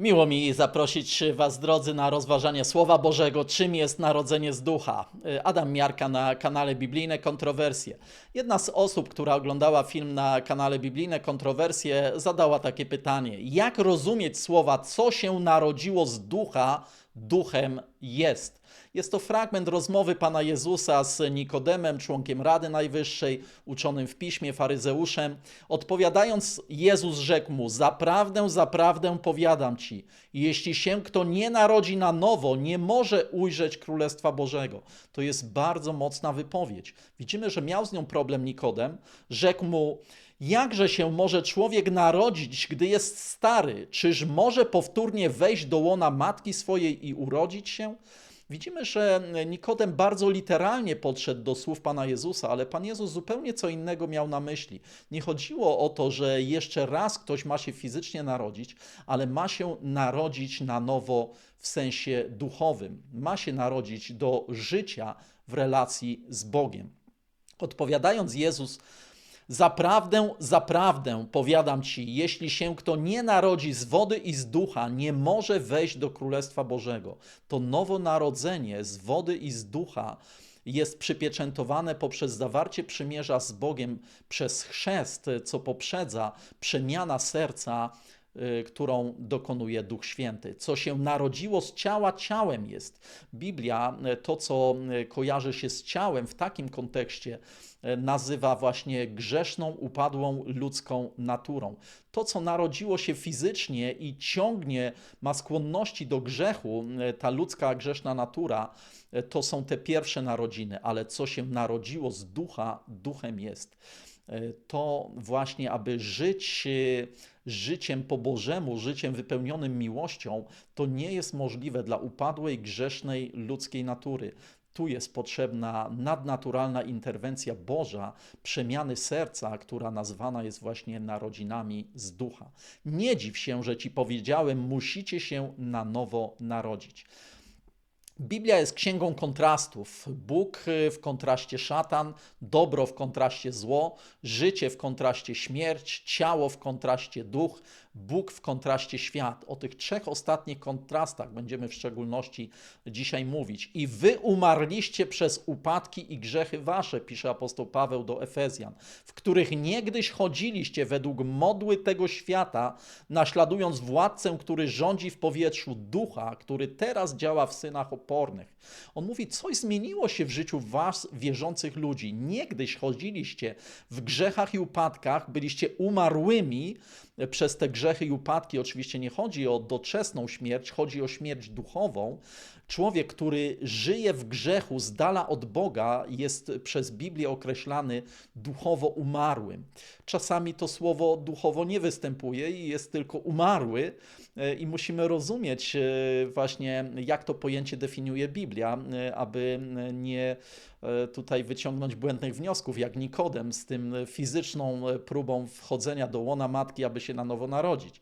Miło mi zaprosić Was, drodzy, na rozważanie Słowa Bożego, czym jest narodzenie z ducha. Adam Miarka na kanale Biblijne Kontrowersje. Jedna z osób, która oglądała film na kanale Biblijne Kontrowersje, zadała takie pytanie: jak rozumieć słowa, co się narodziło z ducha, duchem jest? Jest to fragment rozmowy Pana Jezusa z Nikodemem, członkiem Rady Najwyższej, uczonym w piśmie, faryzeuszem. Odpowiadając, Jezus rzekł mu: Zaprawdę, zaprawdę powiadam ci, jeśli się kto nie narodzi na nowo, nie może ujrzeć Królestwa Bożego. To jest bardzo mocna wypowiedź. Widzimy, że miał z nią problem Nikodem. Rzekł mu: Jakże się może człowiek narodzić, gdy jest stary? Czyż może powtórnie wejść do łona matki swojej i urodzić się? Widzimy, że Nikodem bardzo literalnie podszedł do słów Pana Jezusa, ale Pan Jezus zupełnie co innego miał na myśli. Nie chodziło o to, że jeszcze raz ktoś ma się fizycznie narodzić, ale ma się narodzić na nowo w sensie duchowym. Ma się narodzić do życia w relacji z Bogiem. Odpowiadając Jezus, Zaprawdę, zaprawdę, powiadam ci, jeśli się kto nie narodzi z wody i z ducha, nie może wejść do Królestwa Bożego. To nowonarodzenie z wody i z ducha jest przypieczętowane poprzez zawarcie przymierza z Bogiem przez chrzest, co poprzedza przemiana serca którą dokonuje Duch Święty. Co się narodziło z ciała, ciałem jest. Biblia y, to, co y, kojarzy się z ciałem w takim kontekście, nazywa właśnie grzeszną, upadłą ludzką naturą. To, co narodziło się fizycznie i ciągnie, ma skłonności do grzechu, ta ludzka grzeszna natura, to są te pierwsze narodziny, ale co się narodziło z ducha, duchem jest. To właśnie, aby żyć życiem po Bożemu, życiem wypełnionym miłością, to nie jest możliwe dla upadłej, grzesznej ludzkiej natury. Tu jest potrzebna nadnaturalna interwencja Boża, przemiany serca, która nazwana jest właśnie narodzinami z ducha. Nie dziw się, że ci powiedziałem, musicie się na nowo narodzić. Biblia jest księgą kontrastów. Bóg y, w kontraście szatan, dobro w kontraście zło, życie w kontraście śmierć, ciało w kontraście duch, Bóg w kontraście świat. O tych trzech ostatnich kontrastach będziemy w szczególności dzisiaj mówić. I wy umarliście przez upadki i grzechy wasze, pisze apostoł Paweł do Efezjan, w których niegdyś chodziliście według modły tego świata, naśladując władcę, który rządzi w powietrzu, ducha, który teraz działa w synach opornych. On mówi, coś zmieniło się w życiu was, wierzących ludzi. Niegdyś chodziliście w grzechach i upadkach, byliście umarłymi przez te grzechy i upadki. Oczywiście nie chodzi o doczesną śmierć, chodzi o śmierć duchową. Człowiek, który żyje w grzechu z dala od Boga, jest przez Biblię określany duchowo umarłym. Czasami to słowo duchowo nie występuje i jest tylko umarły, e, i musimy rozumieć e, właśnie, jak to pojęcie definiuje Biblia, e, aby nie tutaj wyciągnąć błędnych wniosków, jak Nikodem z tym fizyczną próbą wchodzenia do łona matki, aby się na nowo narodzić.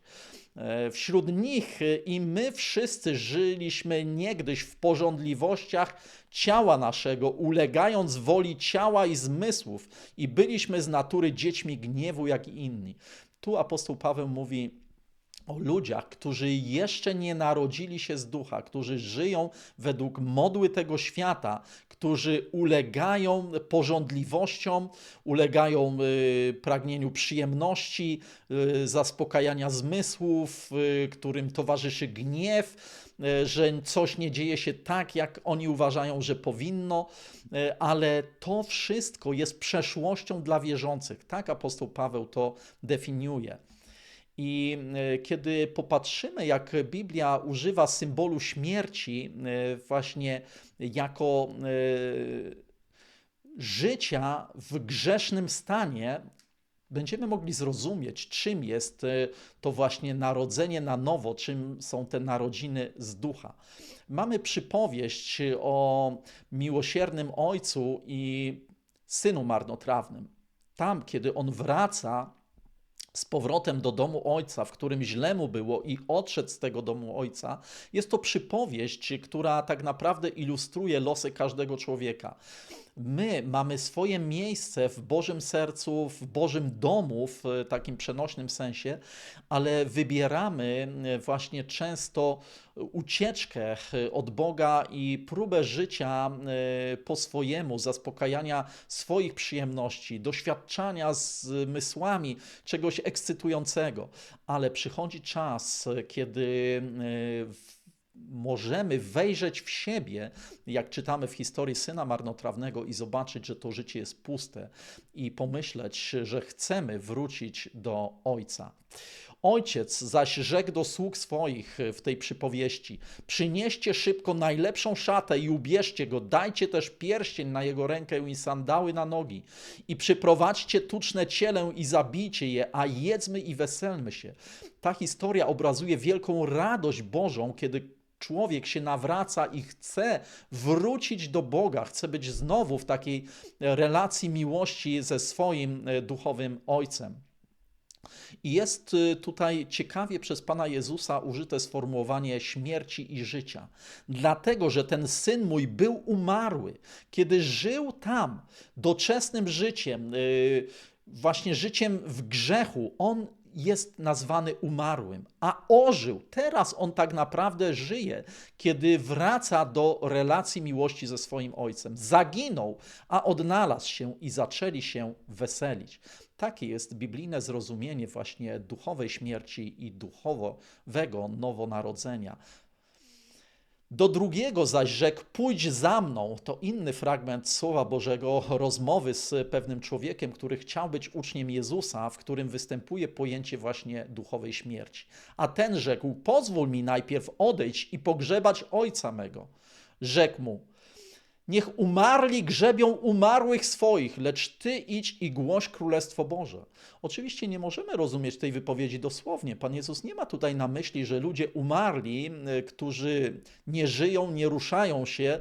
E, wśród nich e, i my wszyscy żyliśmy niegdyś w porządliwościach ciała naszego, ulegając woli ciała i zmysłów, i byliśmy z natury dziećmi gniewu, jak i inni. Tu apostoł Paweł mówi, o ludziach, którzy jeszcze nie narodzili się z ducha, którzy żyją według modły tego świata, którzy ulegają porządliwościom, ulegają y, pragnieniu przyjemności, y, zaspokajania zmysłów, y, którym towarzyszy gniew, że coś nie dzieje się tak, jak oni uważają, że powinno, ale to wszystko jest przeszłością dla wierzących. Tak apostoł Paweł to definiuje. I e, kiedy popatrzymy, jak Biblia używa symbolu śmierci, e, właśnie jako e, życia w grzesznym stanie, będziemy mogli zrozumieć, czym jest to właśnie narodzenie na nowo, czym są te narodziny z ducha. Mamy przypowieść o miłosiernym ojcu i synu marnotrawnym. Tam, kiedy on wraca z powrotem do domu ojca, w którym źle mu było i odszedł z tego domu ojca, jest to przypowieść, która tak naprawdę ilustruje losy każdego człowieka. My mamy swoje miejsce w Bożym sercu, w Bożym domu, w e, takim przenośnym sensie, ale wybieramy e, właśnie często ucieczkę e, od Boga i próbę życia po swojemu, zaspokajania swoich przyjemności, doświadczania zmysłami czegoś ekscytującego. Ale przychodzi czas, kiedy w możemy wejrzeć w siebie, jak czytamy w historii syna marnotrawnego, i zobaczyć, że to życie jest puste, i pomyśleć, że chcemy wrócić do Ojca. Ojciec zaś rzekł do sług swoich w tej przypowieści: Przynieście szybko najlepszą szatę i ubierzcie go, dajcie też pierścień na jego rękę i sandały na nogi, i przyprowadźcie tuczne cielę i zabijcie je, a jedzmy i weselmy się. Ta historia obrazuje wielką radość Bożą, kiedy człowiek się nawraca i chce wrócić do Boga, chce być znowu w takiej relacji miłości ze swoim e, duchowym Ojcem. I jest e, tutaj ciekawie przez Pana Jezusa użyte sformułowanie śmierci i życia. Dlatego, że ten syn mój był umarły, kiedy żył tam doczesnym życiem, e, właśnie życiem w grzechu, on jest nazwany umarłym, a ożył. Teraz on tak naprawdę żyje, kiedy wraca do relacji miłości ze swoim ojcem. Zaginął, a odnalazł się i zaczęli się weselić. Takie jest biblijne zrozumienie właśnie duchowej śmierci i duchowego nowonarodzenia. Do drugiego zaś rzekł: Pójdź za mną. To inny fragment Słowa Bożego, rozmowy z pewnym człowiekiem, który chciał być uczniem Jezusa, w którym występuje pojęcie właśnie duchowej śmierci. A ten rzekł: Pozwól mi najpierw odejść i pogrzebać ojca mego. Rzekł mu: Niech umarli grzebią umarłych swoich, lecz ty idź i głoś Królestwo Boże. Oczywiście nie możemy rozumieć tej wypowiedzi dosłownie. Pan Jezus nie ma tutaj na myśli, że ludzie umarli, e, którzy nie żyją, nie ruszają się,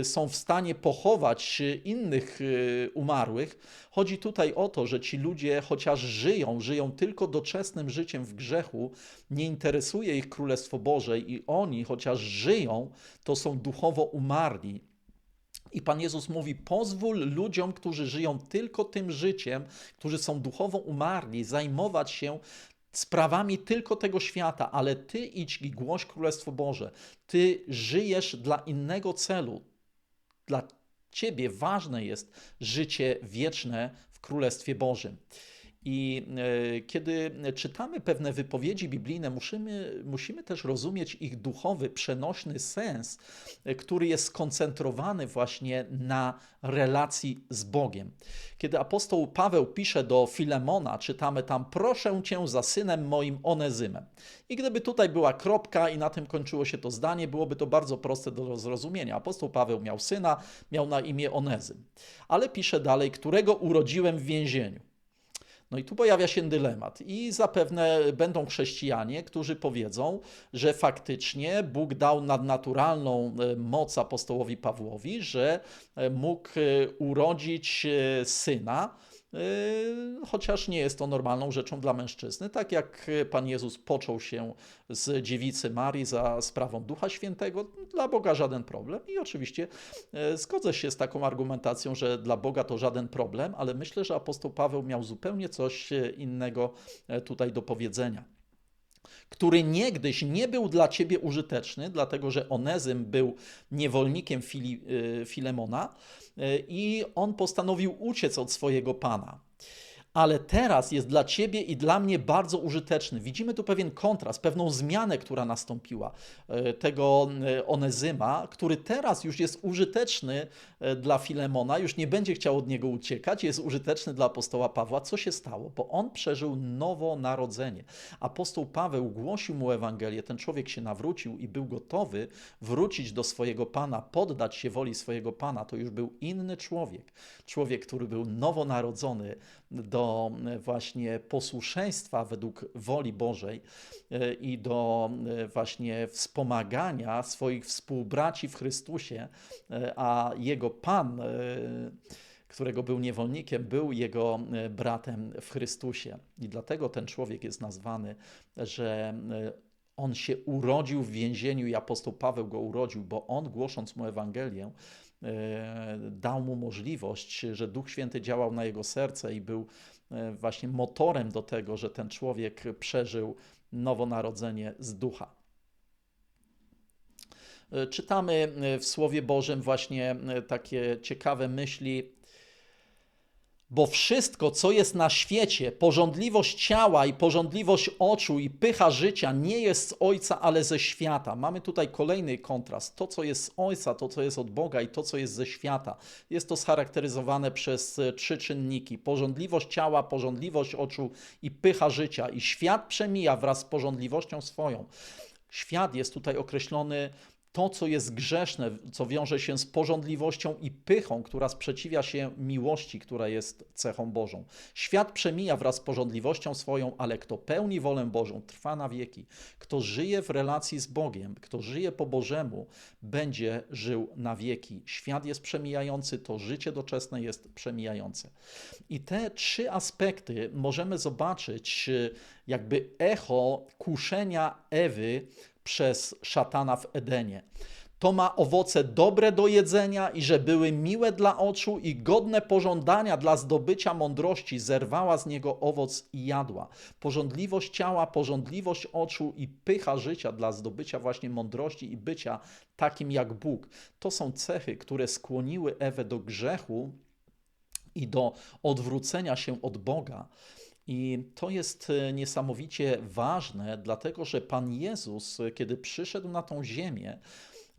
e, są w stanie pochować innych e, umarłych. Chodzi tutaj o to, że ci ludzie, chociaż żyją, żyją tylko doczesnym życiem w grzechu, nie interesuje ich Królestwo Boże i oni, chociaż żyją, to są duchowo umarli i Pan Jezus mówi: pozwól ludziom, którzy żyją tylko tym życiem, którzy są duchowo umarli, zajmować się sprawami tylko tego świata, ale Ty idź i głoś Królestwo Boże. Ty żyjesz dla innego celu. Dla Ciebie ważne jest życie wieczne w Królestwie Bożym. I e, kiedy czytamy pewne wypowiedzi biblijne, musimy, musimy też rozumieć ich duchowy, przenośny sens, e, który jest skoncentrowany właśnie na relacji z Bogiem. Kiedy apostoł Paweł pisze do Filemona, czytamy tam: Proszę cię za synem moim Onezymem. I gdyby tutaj była kropka i na tym kończyło się to zdanie, byłoby to bardzo proste do zrozumienia. Apostoł Paweł miał syna, miał na imię Onezym, ale pisze dalej, którego urodziłem w więzieniu. No i tu pojawia się dylemat, i zapewne będą chrześcijanie, którzy powiedzą, że faktycznie Bóg dał nadnaturalną e, moc apostołowi Pawłowi, że e, mógł e, urodzić syna, chociaż nie jest to normalną rzeczą dla mężczyzny. Tak jak Pan Jezus począł się z dziewicy Marii za sprawą Ducha Świętego, dla Boga żaden problem. I oczywiście yy, zgodzę się z taką argumentacją, że dla Boga to żaden problem, ale myślę, że apostoł Paweł miał zupełnie coś innego e, tutaj do powiedzenia który niegdyś nie był dla ciebie użyteczny, dlatego że Onezym był niewolnikiem Fili, y, Filemona y, i on postanowił uciec od swojego pana ale teraz jest dla Ciebie i dla mnie bardzo użyteczny. Widzimy tu pewien kontrast, pewną zmianę, która nastąpiła e, tego e, Onezyma, który teraz już jest użyteczny e, dla Filemona, już nie będzie chciał od niego uciekać, jest użyteczny dla apostoła Pawła. Co się stało? Bo on przeżył nowonarodzenie. Apostoł Paweł głosił mu Ewangelię, ten człowiek się nawrócił i był gotowy wrócić do swojego Pana, poddać się woli swojego Pana. To już był inny człowiek. Człowiek, który był nowonarodzony do e, właśnie posłuszeństwa według woli Bożej e, i do e, właśnie wspomagania swoich współbraci w Chrystusie, a jego Pan, którego był niewolnikiem, był jego bratem w Chrystusie. I dlatego ten człowiek jest nazwany, że on się urodził w więzieniu i apostoł Paweł go urodził, bo on głosząc mu Ewangelię, dał mu możliwość, że Duch Święty działał na jego serce i był e, właśnie motorem do tego, że ten człowiek przeżył nowonarodzenie z ducha. E, czytamy w Słowie Bożym właśnie takie ciekawe myśli bo wszystko, co jest na świecie, porządliwość ciała i porządliwość oczu i pycha życia, nie jest z Ojca, ale ze świata. Mamy tutaj kolejny kontrast. To, co jest z Ojca, to, co jest od Boga i to, co jest ze świata. Jest to scharakteryzowane przez e, trzy czynniki: porządliwość ciała, porządliwość oczu i pycha życia. I świat przemija wraz z porządliwością swoją. Świat jest tutaj określony to, co jest grzeszne, co wiąże się z porządliwością i pychą, która sprzeciwia się miłości, która jest cechą Bożą. Świat przemija wraz z porządliwością swoją, ale kto pełni wolę Bożą, trwa na wieki. Kto żyje w relacji z Bogiem, kto żyje po Bożemu, będzie żył na wieki. Świat jest przemijający, to życie doczesne jest przemijające. I te trzy aspekty możemy zobaczyć, jakby echo kuszenia Ewy przez szatana w Edenie. To ma owoce dobre do jedzenia i że były miłe dla oczu i godne pożądania dla zdobycia mądrości, zerwała z niego owoc i jadła. Porządliwość ciała, porządliwość oczu i pycha życia dla zdobycia właśnie mądrości i bycia takim jak Bóg. To są cechy, które skłoniły Ewę do grzechu i do odwrócenia się od Boga. I to jest e, niesamowicie ważne, dlatego że Pan Jezus, e, kiedy przyszedł na tą ziemię,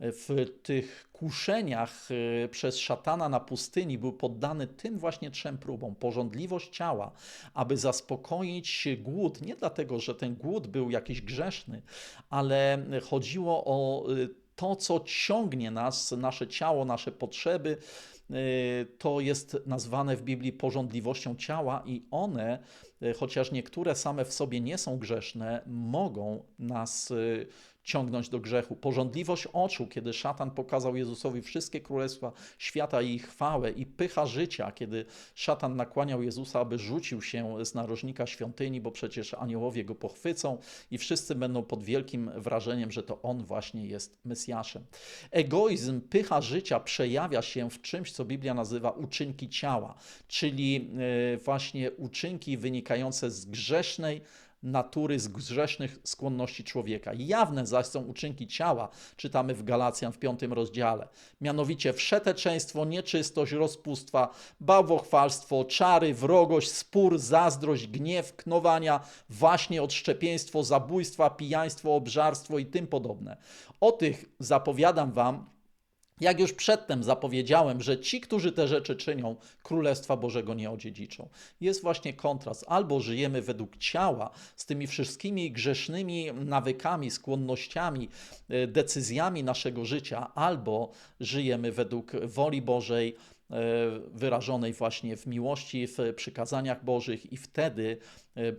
e, w tych kuszeniach przez szatana na pustyni był poddany tym właśnie trzem próbom. Porządliwość ciała, aby zaspokoić głód. Nie dlatego, że ten głód był jakiś grzeszny, ale chodziło o to, co ciągnie nas, nasze ciało, nasze potrzeby, to jest nazwane w Biblii porządliwością ciała i one Y, chociaż niektóre same w sobie nie są grzeszne, mogą nas y, ciągnąć do grzechu. Porządliwość oczu, kiedy szatan pokazał Jezusowi wszystkie królestwa świata i ich chwałę, i pycha życia, kiedy szatan nakłaniał Jezusa, aby rzucił się z narożnika świątyni, bo przecież aniołowie go pochwycą i wszyscy będą pod wielkim wrażeniem, że to on właśnie jest Mesjaszem. Egoizm, pycha życia przejawia się w czymś, co Biblia nazywa uczynki ciała, czyli y, właśnie uczynki wynikające z grzesznej, natury, z grzesznych skłonności człowieka. Jawne zaś są uczynki ciała, czytamy w Galacjan w piątym rozdziale. Mianowicie wszeteczeństwo, nieczystość, rozpustwa, bałwochwalstwo, czary, wrogość, spór, zazdrość, gniew, knowania, właśnie odszczepieństwo, zabójstwa, pijaństwo, obżarstwo i tym podobne. O tych zapowiadam wam, jak już przedtem zapowiedziałem, że ci, którzy te rzeczy czynią, Królestwa Bożego nie odziedziczą. Jest właśnie kontrast. Albo żyjemy według ciała, z tymi wszystkimi grzesznymi nawykami, skłonnościami, e, decyzjami naszego życia, albo żyjemy według woli Bożej, E, wyrażonej właśnie w miłości, w przykazaniach Bożych, i wtedy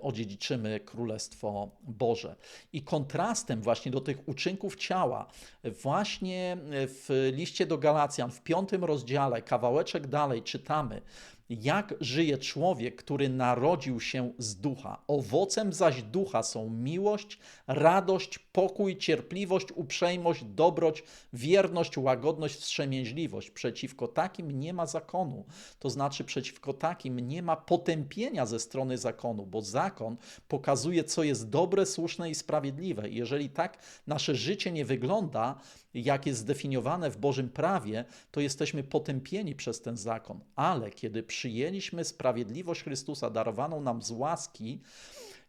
odziedziczymy Królestwo Boże. I kontrastem właśnie do tych uczynków ciała, właśnie w liście do Galacjan, w piątym rozdziale, kawałeczek dalej czytamy, jak żyje człowiek, który narodził się z ducha. Owocem zaś ducha są miłość, radość, pokój, cierpliwość, uprzejmość, dobroć, wierność, łagodność, wstrzemięźliwość. Przeciwko takim nie ma zakonu. To znaczy, przeciwko takim nie ma potępienia ze strony zakonu, bo zakon pokazuje, co jest dobre, słuszne i sprawiedliwe. Jeżeli tak nasze życie nie wygląda, jak jest zdefiniowane w Bożym prawie, to jesteśmy potępieni przez ten zakon. Ale kiedy przyjęliśmy sprawiedliwość Chrystusa darowaną nam z łaski,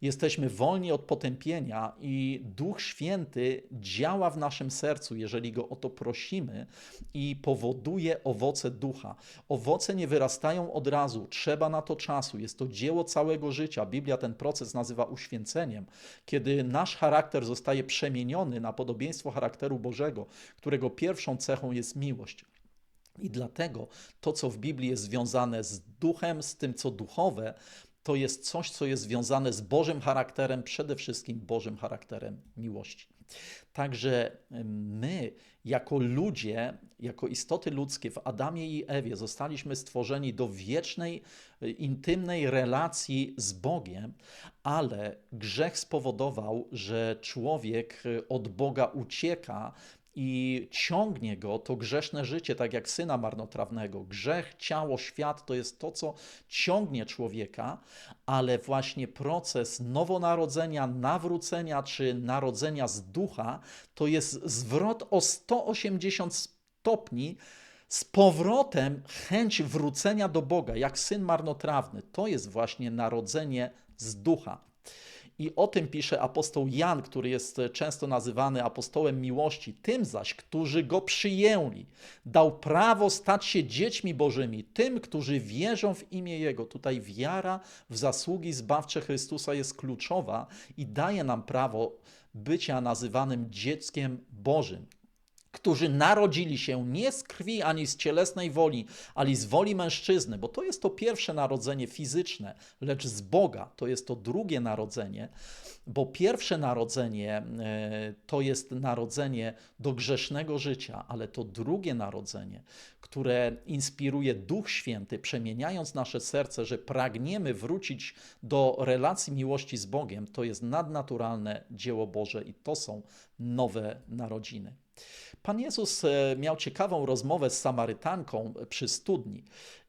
jesteśmy wolni od potępienia i Duch Święty działa w naszym sercu, jeżeli go o to prosimy i powoduje owoce ducha. Owoce nie wyrastają od razu, trzeba na to czasu, jest to dzieło całego życia. Biblia ten proces nazywa uświęceniem, kiedy nasz charakter zostaje przemieniony na podobieństwo charakteru Bożego, którego pierwszą cechą jest miłość. I dlatego to, co w Biblii jest związane z duchem, z tym, co duchowe, to jest coś, co jest związane z Bożym charakterem, przede wszystkim Bożym charakterem miłości. Także my, jako ludzie, jako istoty ludzkie w Adamie i Ewie, zostaliśmy stworzeni do wiecznej, e, intymnej relacji z Bogiem, ale grzech spowodował, że człowiek e, od Boga ucieka i ciągnie go to grzeszne życie, tak jak syna marnotrawnego. Grzech, ciało, świat to jest to, co ciągnie człowieka, ale właśnie proces nowonarodzenia, nawrócenia czy narodzenia z ducha to jest zwrot o 180 stopni z powrotem chęć wrócenia do Boga, jak syn marnotrawny. To jest właśnie narodzenie z ducha. I o tym pisze apostoł Jan, który jest często nazywany apostołem miłości. Tym zaś, którzy go przyjęli, dał prawo stać się dziećmi Bożymi, tym, którzy wierzą w imię Jego. Tutaj wiara w zasługi zbawcze Chrystusa jest kluczowa i daje nam prawo bycia nazywanym dzieckiem Bożym którzy narodzili się nie z krwi ani z cielesnej woli, ale z woli mężczyzny, bo to jest to pierwsze narodzenie fizyczne, lecz z Boga to jest to drugie narodzenie, bo pierwsze narodzenie e, to jest narodzenie do grzesznego życia, ale to drugie narodzenie, które inspiruje Duch Święty, przemieniając nasze serce, że pragniemy wrócić do relacji miłości z Bogiem, to jest nadnaturalne dzieło Boże i to są nowe narodziny. Pan Jezus e, miał ciekawą rozmowę z Samarytanką przy studni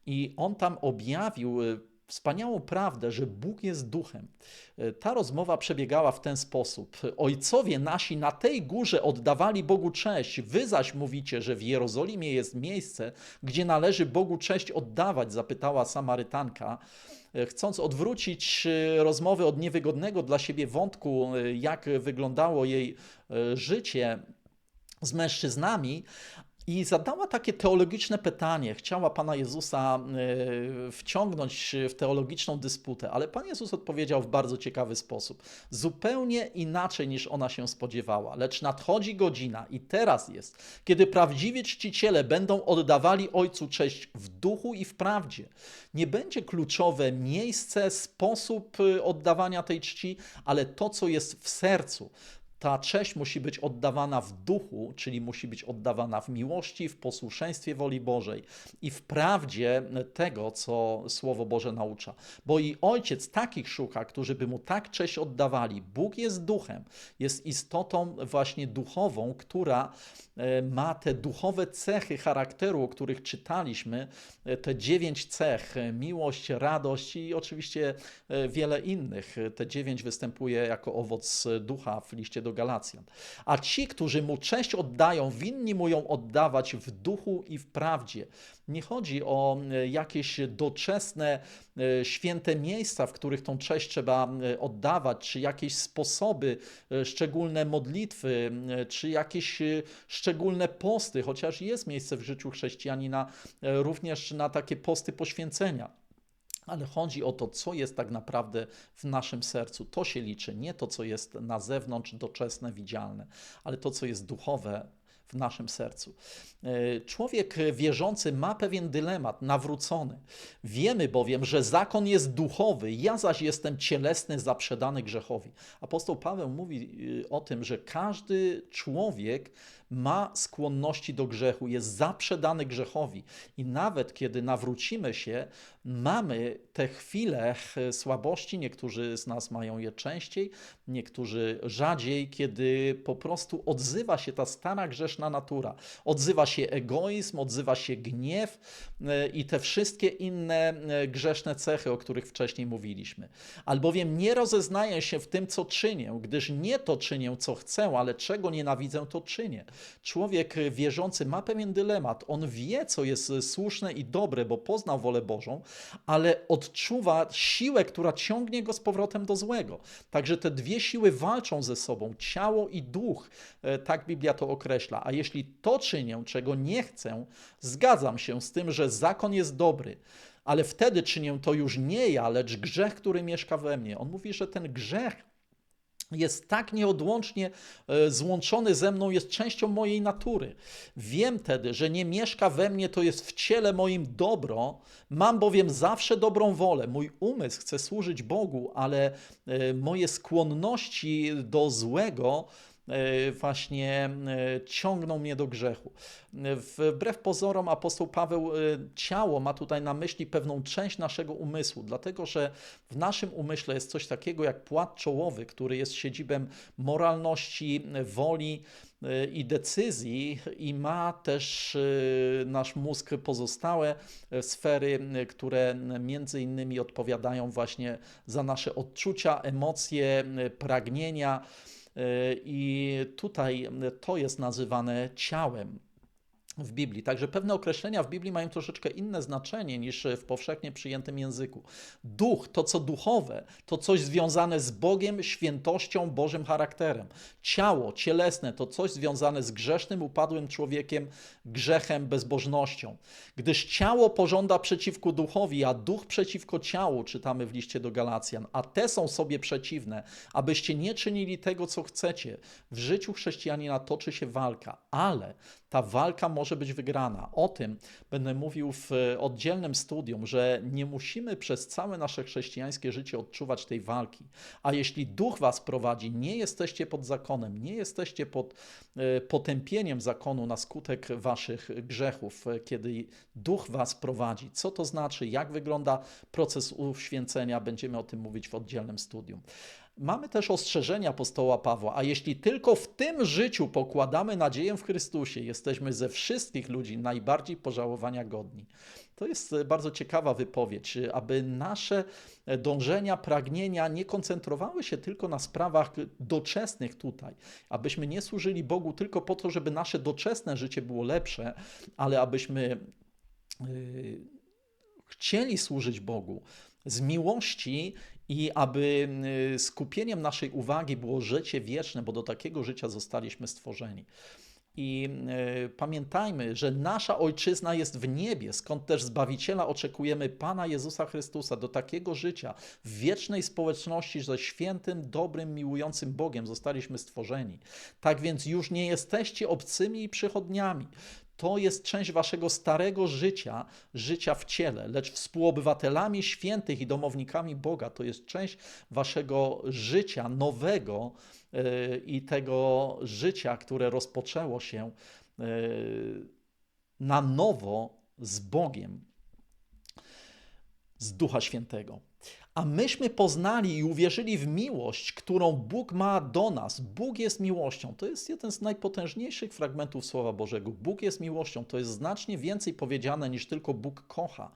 i on tam objawił e, wspaniałą prawdę, że Bóg jest duchem. E, ta rozmowa przebiegała w ten sposób. Ojcowie nasi na tej górze oddawali Bogu cześć, wy zaś mówicie, że w Jerozolimie jest miejsce, gdzie należy Bogu cześć oddawać, zapytała Samarytanka chcąc odwrócić rozmowę od niewygodnego dla siebie wątku, jak wyglądało jej życie, z mężczyznami i zadała takie teologiczne pytanie. Chciała Pana Jezusa e, wciągnąć w teologiczną dysputę, ale Pan Jezus odpowiedział w bardzo ciekawy sposób. Zupełnie inaczej niż ona się spodziewała. Lecz nadchodzi godzina i teraz jest, kiedy prawdziwi czciciele będą oddawali Ojcu cześć w duchu i w prawdzie. Nie będzie kluczowe miejsce, sposób e, oddawania tej czci, ale to, co jest w sercu ta cześć musi być oddawana w duchu, czyli musi być oddawana w miłości, w posłuszeństwie woli Bożej i w prawdzie tego, co Słowo Boże naucza. Bo i ojciec takich szuka, którzy by mu tak cześć oddawali. Bóg jest duchem, jest istotą właśnie duchową, która e, ma te duchowe cechy charakteru, o których czytaliśmy, e, te dziewięć cech: miłość, radość i oczywiście e, wiele innych. Te dziewięć występuje jako owoc ducha w liście do Galacjan. A ci, którzy mu cześć oddają, winni mu ją oddawać w duchu i w prawdzie. Nie chodzi o e, jakieś doczesne, e, święte miejsca, w których tą cześć trzeba e, oddawać, czy jakieś sposoby, szczególne modlitwy, czy jakieś szczególne posty, chociaż jest miejsce w życiu chrześcijanina również na takie posty poświęcenia ale chodzi o to, co jest tak naprawdę w naszym sercu. To się liczy, nie to, co jest na zewnątrz, doczesne, widzialne, ale to, co jest duchowe w naszym sercu. E, człowiek wierzący ma pewien dylemat, nawrócony. Wiemy bowiem, że zakon jest duchowy, ja zaś jestem cielesny, zaprzedany grzechowi. Apostoł Paweł mówi e, o tym, że każdy człowiek ma skłonności do grzechu, jest zaprzedany grzechowi. I nawet kiedy nawrócimy się, mamy te chwile słabości, niektórzy z nas mają je częściej, niektórzy rzadziej, kiedy po prostu odzywa się ta stara grzeszna natura. Odzywa się egoizm, odzywa się gniew e, i te wszystkie inne e, grzeszne cechy, o których wcześniej mówiliśmy. Albowiem nie rozeznaję się w tym, co czynię, gdyż nie to czynię, co chcę, ale czego nienawidzę, to czynię. Człowiek wierzący ma pewien dylemat. On wie, co jest słuszne i dobre, bo poznał wolę Bożą, ale odczuwa siłę, która ciągnie go z powrotem do złego. Także te dwie siły walczą ze sobą, ciało i duch, e, tak Biblia to określa. A jeśli to czynię, czego nie chcę, zgadzam się z tym, że zakon jest dobry ale wtedy czynię to już nie ja, lecz grzech, który mieszka we mnie. On mówi, że ten grzech jest tak nieodłącznie e, złączony ze mną, jest częścią mojej natury. Wiem tedy, że nie mieszka we mnie, to jest w ciele moim dobro, mam bowiem zawsze dobrą wolę. Mój umysł chce służyć Bogu, ale e, moje skłonności do złego właśnie e, ciągną mnie do grzechu. Wbrew pozorom apostoł Paweł e, ciało ma tutaj na myśli pewną część naszego umysłu, dlatego że w naszym umyśle jest coś takiego jak płat czołowy, który jest siedzibem moralności, woli i decyzji i ma też nasz mózg pozostałe sfery, które między innymi odpowiadają właśnie za nasze odczucia, emocje, pragnienia. I tutaj to jest nazywane ciałem w Biblii. Także pewne określenia w Biblii mają troszeczkę inne znaczenie niż w powszechnie przyjętym języku. Duch, to co duchowe, to coś związane z Bogiem, świętością, Bożym charakterem. Ciało, cielesne, to coś związane z grzesznym, upadłym człowiekiem, grzechem, bezbożnością. Gdyż ciało pożąda przeciwko duchowi, a duch przeciwko ciału, czytamy w liście do Galacjan, a te są sobie przeciwne, abyście nie czynili tego, co chcecie. W życiu chrześcijanina toczy się walka, ale ta walka może być wygrana. O tym będę mówił w oddzielnym studium, że nie musimy przez całe nasze chrześcijańskie życie odczuwać tej walki. A jeśli duch was prowadzi, nie jesteście pod zakonem, nie jesteście pod e, potępieniem zakonu na skutek waszych grzechów, kiedy duch was prowadzi. Co to znaczy? Jak wygląda proces uświęcenia? Będziemy o tym mówić w oddzielnym studium. Mamy też ostrzeżenia apostoła Pawła, a jeśli tylko w tym życiu pokładamy nadzieję w Chrystusie, jesteśmy ze wszystkich ludzi najbardziej pożałowania godni. To jest e, bardzo ciekawa wypowiedź, aby nasze e, dążenia, pragnienia nie koncentrowały się tylko na sprawach doczesnych tutaj, abyśmy nie służyli Bogu tylko po to, żeby nasze doczesne życie było lepsze, ale abyśmy chcieli służyć Bogu z miłości i aby y, skupieniem naszej uwagi było życie wieczne, bo do takiego życia zostaliśmy stworzeni. I y, pamiętajmy, że nasza ojczyzna jest w niebie, skąd też Zbawiciela oczekujemy Pana Jezusa Chrystusa do takiego życia w wiecznej społeczności ze świętym, dobrym, miłującym Bogiem zostaliśmy stworzeni. Tak więc już nie jesteście obcymi i przychodniami to jest część waszego starego życia, życia w ciele, lecz współobywatelami świętych i domownikami Boga. To jest część waszego życia nowego yy, i tego życia, które rozpoczęło się yy, na nowo z Bogiem, z Ducha Świętego a myśmy poznali i uwierzyli w miłość, którą Bóg ma do nas. Bóg jest miłością. To jest jeden z najpotężniejszych fragmentów Słowa Bożego. Bóg jest miłością. To jest znacznie więcej powiedziane niż tylko Bóg kocha.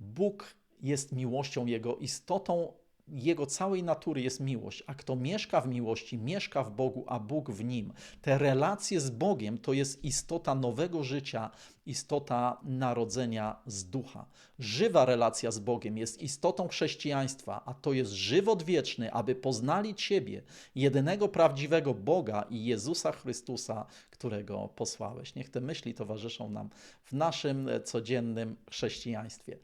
Bóg jest miłością, Jego istotą jego całej natury jest miłość, a kto mieszka w miłości, mieszka w Bogu, a Bóg w nim. Te relacje z Bogiem to jest istota nowego życia, istota narodzenia z ducha. Żywa relacja z Bogiem jest istotą chrześcijaństwa, a to jest żywot wieczny, aby poznali Ciebie, jedynego prawdziwego Boga i Jezusa Chrystusa, którego posłałeś. Niech te myśli towarzyszą nam w naszym codziennym chrześcijaństwie.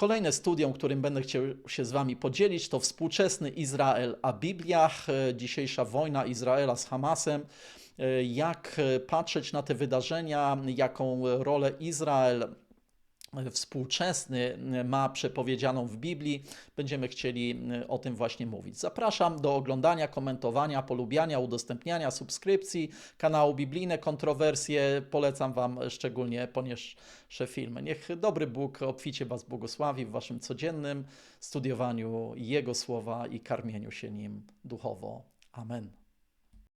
Kolejne studium, którym będę chciał się z Wami podzielić, to współczesny Izrael, a Biblia, e, dzisiejsza wojna Izraela z Hamasem. E, jak e, patrzeć na te wydarzenia, jaką rolę Izrael współczesny ma przepowiedzianą w Biblii. Będziemy chcieli o tym właśnie mówić. Zapraszam do oglądania, komentowania, polubiania, udostępniania, subskrypcji kanału Biblijne Kontrowersje. Polecam Wam szczególnie ponieważ filmy. Niech dobry Bóg obficie Was błogosławi w Waszym codziennym studiowaniu Jego Słowa i karmieniu się Nim duchowo. Amen.